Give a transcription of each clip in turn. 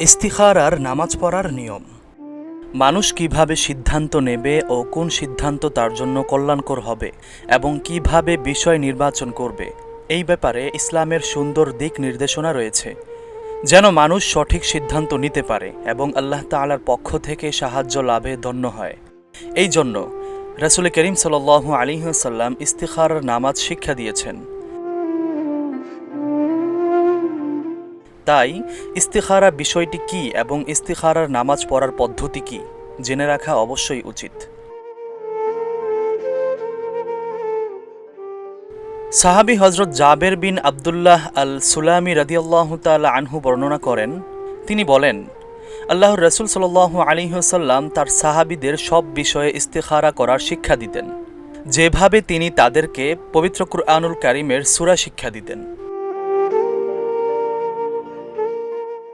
ইস্তিখারার নামাজ পড়ার নিয়ম। মানুষ কীভাবে সিদ্ধান্ত নেবে ও কোন সিদ্ধান্ত তার জন্য কল্যাণকর হবে এবং কীভাবে বিষয় নির্বাচন করবে, এই ব্যাপারে ইসলামের সুন্দর দিক নির্দেশনা রয়েছে। যেন মানুষ সঠিক সিদ্ধান্ত নিতে পারে এবং আল্লাহ তাআলার পক্ষ থেকে সাহায্য লাভে ধন্য হয়। এই জন্য রাসুল করিম সাল আলিহাসাল্লাম ইস্তিখারার নামাজ শিক্ষা দিয়েছেন। তাই ইস্তিখারা বিষয়টি কি এবং ইস্তিখারার নামাজ পড়ার পদ্ধতি কি? জেনে রাখা অবশ্যই উচিত। সাহাবি হজরত জাবের বিন আবদুল্লাহ আল সুলামি রাদিয়াল্লাহ তাল আনহু বর্ণনা করেন, তিনি বলেন আল্লাহ রসুল সাল আলিহাসাল্লাম তার সাহাবিদের সব বিষয়ে ইস্তেখারা করার শিক্ষা দিতেন। যেভাবে তিনি তাদেরকে পবিত্র কুরআনুল কারিমের সুরা শিক্ষা দিতেন।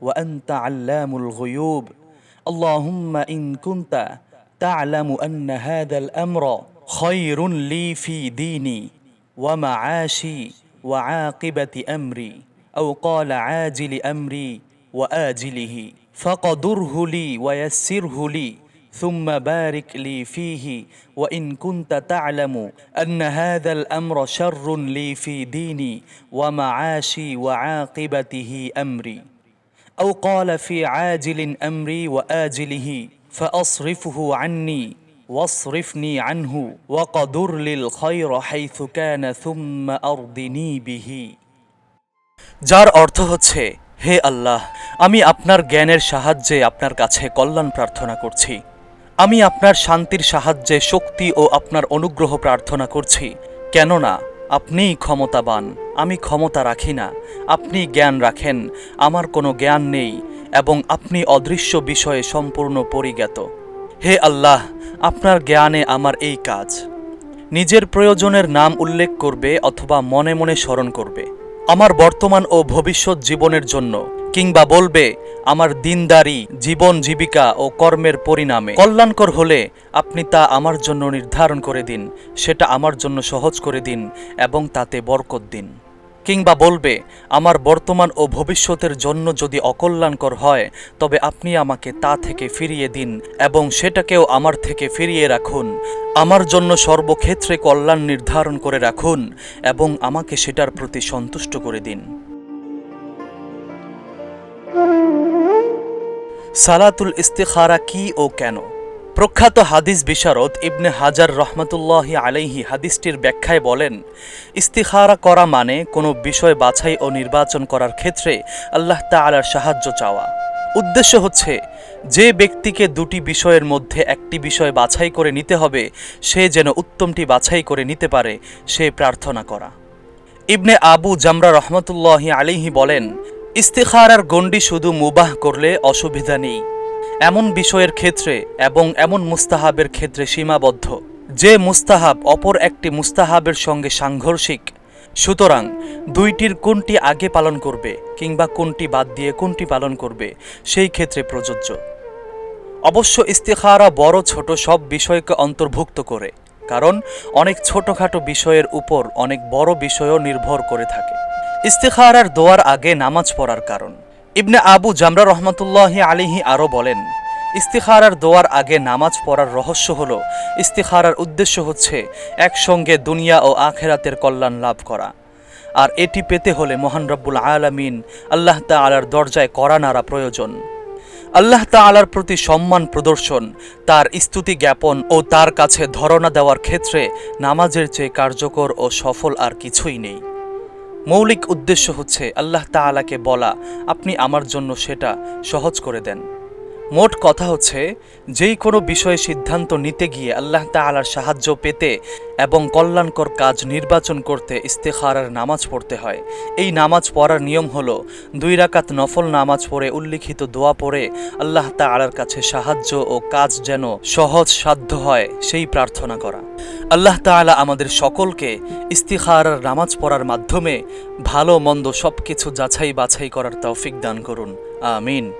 وأنت علام الغيوب. اللهم إن كنت تعلم أن هذا الأمر خير لي في ديني ومعاشي وعاقبة أمري أو قال عاجل أمري وآجله فقدره لي ويسره لي ثم بارك لي فيه. وإن كنت تعلم أن هذا الأمر شر لي في ديني ومعاشي وعاقبته أمري. أو قال في عاجل أمري وآجله فأصرفه عني واصرفني عنه وقدر لي الخير حيث كان ثم أرضني به যার অর্থ হচ্ছে হে আল্লাহ আমি আপনার জ্ঞানের সাহায্যে আপনার কাছে কল্যাণ প্রার্থনা করছি আমি আপনার শান্তির সাহায্যে শক্তি ও আপনার অনুগ্রহ প্রার্থনা করছি কেননা আপনিই ক্ষমতাবান, আমি ক্ষমতা রাখি না, আপনি জ্ঞান রাখেন, আমার কোনো জ্ঞান নেই, এবং আপনি অদৃশ্য বিষয়ে সম্পূর্ণ পরিজ্ঞাত। হে আল্লাহ, আপনার জ্ঞানে আমার এই কাজ। নিজের প্রয়োজনের নাম উল্লেখ করবে অথবা মনে মনে স্মরণ করবে। আমার বর্তমান ও ভবিষ্যৎ জীবনের জন্য, কিংবা বলবে, আমার দিনদারি, জীবন জীবিকা ও কর্মের পরিণামে। কল্যাণকর হলে আপনি তা আমার জন্য নির্ধারণ করে দিন, সেটা আমার জন্য সহজ করে দিন, এবং তাতে বরকত দিন। কিংবা বলবে, আমার বর্তমান ও ভবিষ্যতের জন্য যদি অকল্যাণকর হয়, তবে আপনি আমাকে তা থেকে ফিরিয়ে দিন এবং সেটাকেও আমার থেকে ফিরিয়ে রাখুন। আমার জন্য সর্বক্ষেত্রে কল্যাণ নির্ধারণ করে রাখুন এবং আমাকে সেটার প্রতি সন্তুষ্ট করে দিন। সালাতুল ইস্তেখারা কি ও কেন? প্রখ্যাত হাদিস বিশারদ ইবনে হাজার রহমতুল্লাহি আলাইহি হাদিসটির ব্যাখ্যায় বলেন, ইস্তিখারা করা মানে কোনো বিষয় বাছাই ও নির্বাচন করার ক্ষেত্রে আল্লাহ তাআলার সাহায্য চাওয়া। উদ্দেশ্য হচ্ছে, যে ব্যক্তিকে দুটি বিষয়ের মধ্যে একটি বিষয় বাছাই করে নিতে হবে, সে যেন উত্তমটি বাছাই করে নিতে পারে, সে প্রার্থনা করা। ইবনে আবু জামরা রহমতুল্লাহি আলিহি বলেন, ইস্তেখারার গণ্ডি শুধু মুবাহ করলে অসুবিধা নেই। এমন বিষয়ের ক্ষেত্রে এবং এমন মুস্তাহাবের ক্ষেত্রে সীমাবদ্ধ। যে মুস্তাহাব অপর একটি মুস্তাহাবের সঙ্গে সাংঘর্ষিক, সুতরাং দুইটির কোনটি আগে পালন করবে কিংবা কোনটি বাদ দিয়ে কোনটি পালন করবে, সেই ক্ষেত্রে প্রযোজ্য। অবশ্য ইস্তেখারা বড় ছোট সব বিষয়কে অন্তর্ভুক্ত করে, কারণ অনেক ছোটখাটো বিষয়ের উপর অনেক বড় বিষয়ও নির্ভর করে থাকে। ইস্তেখারার দোয়ার আগে নামাজ পড়ার কারণ। ইবনে আবু জামরা রহমতুল্লাহ আলিহি আরও বলেন, ইস্তিখারার দোয়ার আগে নামাজ পড়ার রহস্য হল, ইস্তিখারার উদ্দেশ্য হচ্ছে একসঙ্গে দুনিয়া ও আখেরাতের কল্যাণ লাভ করা। আর এটি পেতে হলে মহান রব্বুল আলামিন আল্লাহ তাআলার দরজায় করা নাড়া প্রয়োজন। আল্লাহ তাআলার প্রতি সম্মান প্রদর্শন, তার স্তুতি জ্ঞাপন ও তার কাছে ধরনা দেওয়ার ক্ষেত্রে নামাজের চেয়ে কার্যকর ও সফল আর কিছুই নেই। মৌলিক উদ্দেশ্য হচ্ছে আল্লাহ তাআলাকে বলা। আপনি আমার জন্য সেটা সহজ করে দেন। মোট কথা হচ্ছে, যেই কোনো বিষয়ে সিদ্ধান্ত নিতে গিয়ে আল্লাহ তাআলার সাহায্য পেতে এবং কল্যাণকর কাজ নির্বাচন করতে ইস্তেখারার নামাজ পড়তে হয়। এই নামাজ পড়ার নিয়ম হলো, দুই রাকাত নফল নামাজ পড়ে উল্লিখিত দোয়া পড়ে আল্লাহ তাআলার কাছে সাহায্য ও কাজ যেন সহজ সাধ্য হয়, সেই প্রার্থনা করা। আল্লাহ তাআলা আমাদের সকলকে ইস্তিখারার নামাজ পড়ার মাধ্যমে ভালো মন্দ সব কিছু যাচাই বাছাই করার তৌফিক দান করুন। আমিন।